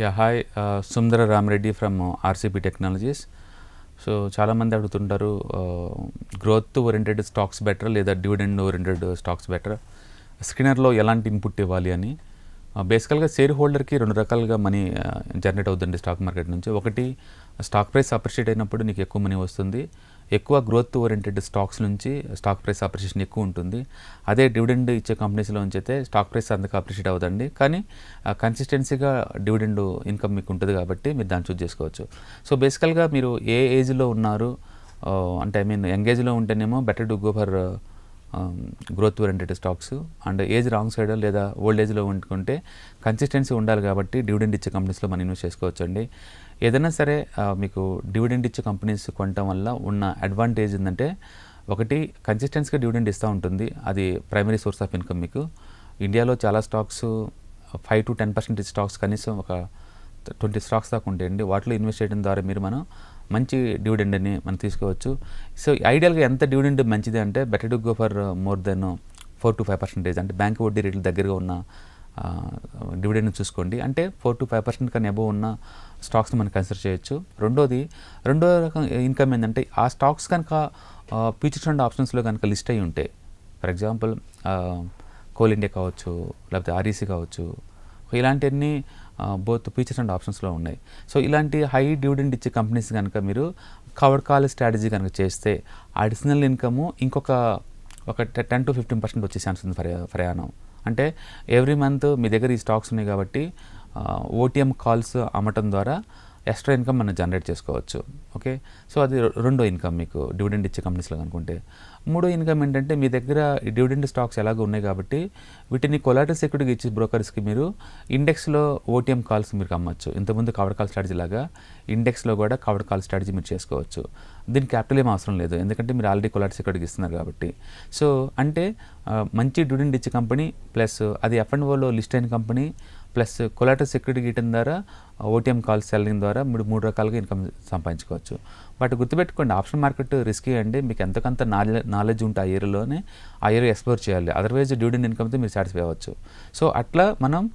Ya hi Sundara Ramareddy from RCP technologies so చాలామంది అడుగుతుంటారు growth oriented stocks better లేదా dividend oriented stocks better స్కిన్నర్లో ఎలాంటి input ఇవ్వాలి అని? బేసికల్గా షేర్ హోల్డర్కి రెండు రకాలుగా మనీ జనరేట్ అవుతుంది స్టాక్ మార్కెట్ నుంచి. ఒకటి స్టాక్ ప్రైస్ అప్రిషియేట్ అయినప్పుడు నీకు ఎక్కువ మనీ వస్తుంది. ఎక్కువ గ్రోత్ ఓరియంటెడ్ స్టాక్స్ నుంచి స్టాక్ ప్రైస్ అప్రిషియేషన్ ఎక్కువ ఉంటుంది. అదే డివిడెండ్ ఇచ్చే కంపెనీస్లో నుంచి అయితే స్టాక్ ప్రైస్ అంతగా అప్రిషియేట్ అవుతుంది కానీ కన్సిస్టెన్సీగా డివిడెండ్ ఇన్కమ్ మీకు ఉంటుంది కాబట్టి మీరు దాన్ని చూస్ చేసుకోవచ్చు. సో బేసికల్గా మీరు ఏ ఏజ్లో ఉన్నారు అంటే ఐ మీన్ యంగ్ ఏజ్లో ఉంటేనేమో better to go for growth oriented stocks and age wrong side లేదా ఓల్డ్ ఏజ్లో ఉంటుకుంటే కన్సిస్టెన్సీ ఉండాలి కాబట్టి డివిడెండ్ ఇచ్చే కంపెనీస్లో మనం ఇన్వెస్ట్ చేసుకోవచ్చు అండి ఏదైనా సరే మీకు డివిడెండ్ ఇచ్చే కంపెనీస్ కొనటం వల్ల ఉన్న అడ్వాంటేజ్ ఏంటంటే ఒకటి కన్సిస్టెన్సీగా డివిడెండ్ ఇస్తూ ఉంటుంది. అది ప్రైమరీ సోర్స్ ఆఫ్ ఇన్కమ్ మీకు. ఇండియాలో చాలా stocks five to ten percent stocks కనీసం ఒక ట్వంటీ స్టాక్స్ దాకా ఉంటాయండి వాటిలో ఇన్వెస్ట్ చేయడం ద్వారా మీరు మనం మంచి డివిడెండ్ని మనం తీసుకోవచ్చు. సో ఐడియల్గా ఎంత డివిడెండ్ మంచిది అంటే better to go for more than four to five percentage అంటే బ్యాంక్ వడ్డీ రేట్లు దగ్గరగా ఉన్న డివిడెండ్ చూసుకోండి. అంటే ఫోర్ టు ఫైవ్ పర్సెంట్ కానీ అబోవ్ ఉన్న స్టాక్స్ని మనం కన్సిడర్ చేయొచ్చు. రెండోది రెండో రకం ఇన్కమ్ ఏంటంటే ఆ స్టాక్స్ కనుక ఫ్యూచర్ ఫండ్ ఆప్షన్స్లో కనుక లిస్ట్ అయి ఉంటాయి ఫర్ ఎగ్జాంపుల్ కోల్ ఇండియా కావచ్చు లేకపోతే ఆర్ఈసీ కావచ్చు ఇలాంటివన్నీ బోత్ ఫ్యూచర్స్ అండ్ ఆప్షన్స్లో ఉన్నాయి. సో ఇలాంటి హై డివిడెండ్ ఇచ్చే కంపెనీస్ కనుక మీరు కవర్ కాల్ స్ట్రాటజీ కనుక చేస్తే అడిషనల్ ఇన్కమ్ ఇంకొక ఒక టెన్ టు ఫిఫ్టీన్ పర్సెంట్ వచ్చే ఛాన్స్ ఉంది ప్రయాణం. అంటే ఎవ్రీ మంత్ మీ దగ్గర ఈ స్టాక్స్ ఉన్నాయి కాబట్టి ఓటీఎం కాల్స్ అమ్మటం ద్వారా ఎక్స్ట్రా ఇన్కమ్ మనం జనరేట్ చేసుకోవచ్చు ఓకే? సో అది రెండో ఇన్కమ్ మీకు డివిడెండ్ ఇచ్చే కంపెనీస్లో అనుకుంటే మూడో ఇన్కమ్ ఏంటంటే మీ దగ్గర ఈ డివిడెండ్ స్టాక్స్ ఎలాగో ఉన్నాయి కాబట్టి వీటిని కొలాటల్ సెక్యూరిటీ ఇచ్చే బ్రోకర్స్కి మీరు ఇండెక్స్లో ఓటీఎం కాల్స్ మీరు అమ్మచ్చు ఇంతకుముందు కవర్ కాల్ స్ట్రాటజీ లాగా ఇండెక్స్లో కూడా కవర్ కాల్ స్ట్రాటజీ మీరు చేసుకోవచ్చు. దీనికి క్యాపిటల్ ఏం అవసరం లేదు ఎందుకంటే మీరు ఆల్రెడీ కొలాటల్ సెక్యూరిటీకి ఇస్తున్నారు కాబట్టి. సో అంటే మంచి డివిడెండ్ ఇచ్చే కంపెనీ ప్లస్ అది ఎఫ్ అండ్ ఓలో లిస్ట్ అయిన కంపెనీ ప్లస్ కొలాటర్ సెక్యూరిటీ గీయటం ద్వారా ఓటీఎం కాల్ సెల్లింగ్ ద్వారా మీరు మూడు రకాలుగా ఇన్కమ్ సంపాదించుకోవచ్చు. బట్ గుర్తుపెట్టుకోండి ఆప్షన్ మార్కెట్ రిస్కీ అండి. మీకు ఎంతకంత నాలెడ్జ్ నాలెడ్జ్ ఉంటే ఆ ఏరియాలోనే ఆ ఏరియా ఎక్స్ప్లోర్ చేయాలి. అదర్వైజ్ డ్యూడెంట్ ఇన్కమ్తో మీరు సాటిస్ఫై అవ్వచ్చు. సో అట్లా మనం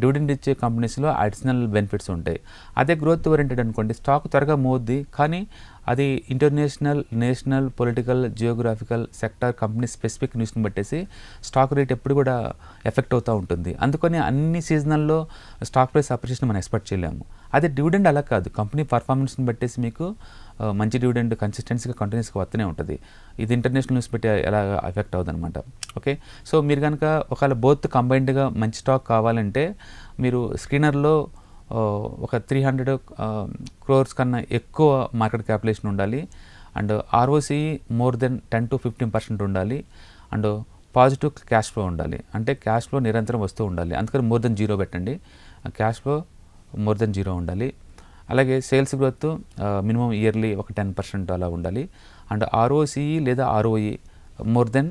డివిడెండ్ ఇచ్చే కంపెనీస్లో అడిషనల్ బెనిఫిట్స్ ఉంటాయి. అదే గ్రోత్ ఓరియంటెడ్ అనుకోండి స్టాక్ త్వరగా మోద్ది కానీ అది international national political geographical sector company specific న్యూస్ని బట్టేసి స్టాక్ రేట్ ఎప్పుడు కూడా ఎఫెక్ట్ అవుతూ ఉంటుంది. అందుకని అన్ని సీజనల్లో స్టాక్ ప్రైస్ అప్రిషియేషన్ మనం ఎక్స్పెక్ట్ చేయలేము. అదే డివిడెండ్ అలా కాదు. కంపెనీ పర్ఫార్మెన్స్ని బట్టేసి మీకు మంచి డివిడెండ్ కన్సిస్టెన్సీగా కంటిన్యూస్గా వస్తూనే ఉంటుంది. ఇది ఇంటర్నేషనల్ న్యూస్ బట్టి ఎలా ఎఫెక్ట్ అవుతుంది ఓకే? సో మీరు కనుక ఒకవేళ బోత్ కంబైన్డ్గా మంచి స్టాక్ కావాలంటే మీరు స్క్రీనర్లో ఒక త్రీ హండ్రెడ్ క్రోర్స్ కన్నా ఎక్కువ మార్కెట్ క్యాపిటలేషన్ ఉండాలి. And ROC more than ten to fifteen percent ఉండాలి. అండ్ పాజిటివ్ క్యాష్ ఫ్లో ఉండాలి. అంటే క్యాష్ ఫ్లో నిరంతరం వస్తూ ఉండాలి. అందుకని మోర్ దెన్ జీరో పెట్టండి. Cash flow more than zero ఉండాలి. అలాగే సేల్స్ గ్రోత్ మినిమం ఇయర్లీ ఒక టెన్ పర్సెంట్ అలా ఉండాలి. అండ్ ఆర్ఓసిఈ లేదా ROE more than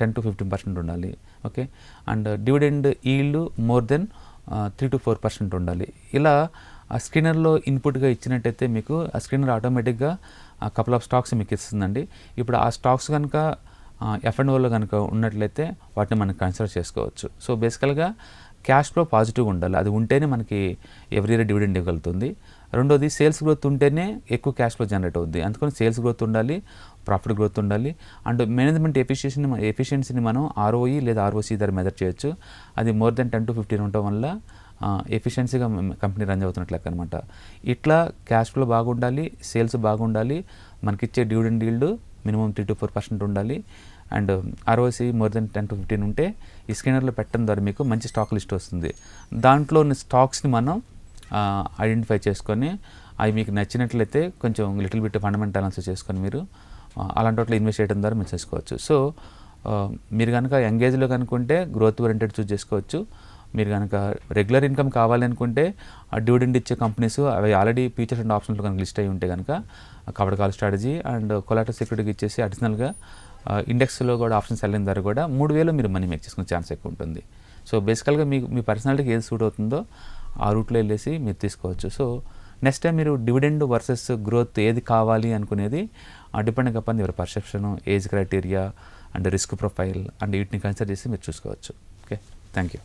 ten to fifteen percent ఉండాలి. Okay and dividend yield more than three to four percent ఉండాలి. ఇలా ఆ స్క్రీనర్లో ఇన్పుట్గా ఇచ్చినట్టయితే మీకు ఆ స్క్రీనర్ ఆటోమేటిక్గా కపుల్ ఆఫ్ స్టాక్స్ మీకు ఇస్తుందండి. ఇప్పుడు ఆ స్టాక్స్ కనుక ఎఫ్ కనుక ఉన్నట్లయితే వాటిని మనం కన్సిడర్ చేసుకోవచ్చు. సో బేసికల్గా క్యాష్ ఫ్లో పాజిటివ్గా ఉండాలి. అది ఉంటేనే మనకి ఎవ్రీ ఇయర్ డివిడెండ్ ఇవ్వగలుగుతుంది. రెండోది సేల్స్ గ్రోత్ ఉంటేనే ఎక్కువ క్యాష్ ఫ్లో జనరేట్ అవుద్ది. అందుకని సేల్స్ గ్రోత్ ఉండాలి ప్రాఫిట్ గ్రోత్ ఉండాలి. అండ్ మేనేజ్మెంట్ ఎఫిషియన్సీని ఎఫిషియన్సీని మనం ఆర్ఓఈ లేదా ఆర్ఓసి ధర మెజర్ చేయొచ్చు. అది more than ten to fifteen ఉండటం వల్ల ఎఫిషియన్సీగా కంపెనీ రన్ అవుతున్నట్లు అనమాట ఇట్లా క్యాష్ ఫ్లో బాగుండాలి సేల్స్ బాగుండాలి. మనకిచ్చే dividend yield minimum three to four percent ఉండాలి. And ROC more than ten to fifteen ఉంటే ఈ స్క్రీనర్లో పెట్టడం ద్వారా మీకు మంచి స్టాక్ లిస్ట్ వస్తుంది. దాంట్లో ఉన్న స్టాక్స్ని మనం ఐడెంటిఫై చేసుకొని అవి మీకు నచ్చినట్లయితే కొంచెం లిటిల్ బిట్ ఫండమెంటల్ అనాలిసిస్ చేసుకొని మీరు అలాంటి వాటిలో ఇన్వెస్ట్ చేయడం ద్వారా మీరు చేసుకోవచ్చు. సో మీరు కనుక ఎంగేజ్లో కనుకుంటే గ్రోత్ ఓరియంటెడ్ చూస్ చేసుకోవచ్చు. మీరు కనుక రెగ్యులర్ ఇన్కమ్ కావాలనుకుంటే ఆ డివిడెండ్ ఇచ్చే కంపెనీస్ అవి ఆల్రెడీ ఫీచర్స్ అండ్ ఆప్షన్లు కనుక లిస్ట్ అయి ఉంటే కనుక cover call strategy and collateral సెక్యూరిటీకి ఇచ్చేసి అడిషనల్గా ఇండెక్స్లో కూడా ఆప్షన్స్ వెళ్ళిన ద్వారా కూడా మూడు వేలు మీరు మనీ మేక్ చేసుకునే ఛాన్స్ ఎక్కువ ఉంటుంది. సో బేసికల్గా మీకు మీ పర్సనాలిటీకి ఏది సూట్ అవుతుందో ఆ రూట్లో వెళ్ళేసి మీరు తీసుకోవచ్చు. సో నెక్స్ట్ టైం మీరు డివిడెండ్ వర్సెస్ గ్రోత్ ఏది కావాలి అనుకునేది depend upon your perception age criteria and risk profile and వీటిని కన్సిడర్ చేసి మీరు చూసుకోవచ్చు. ఓకే? Thank you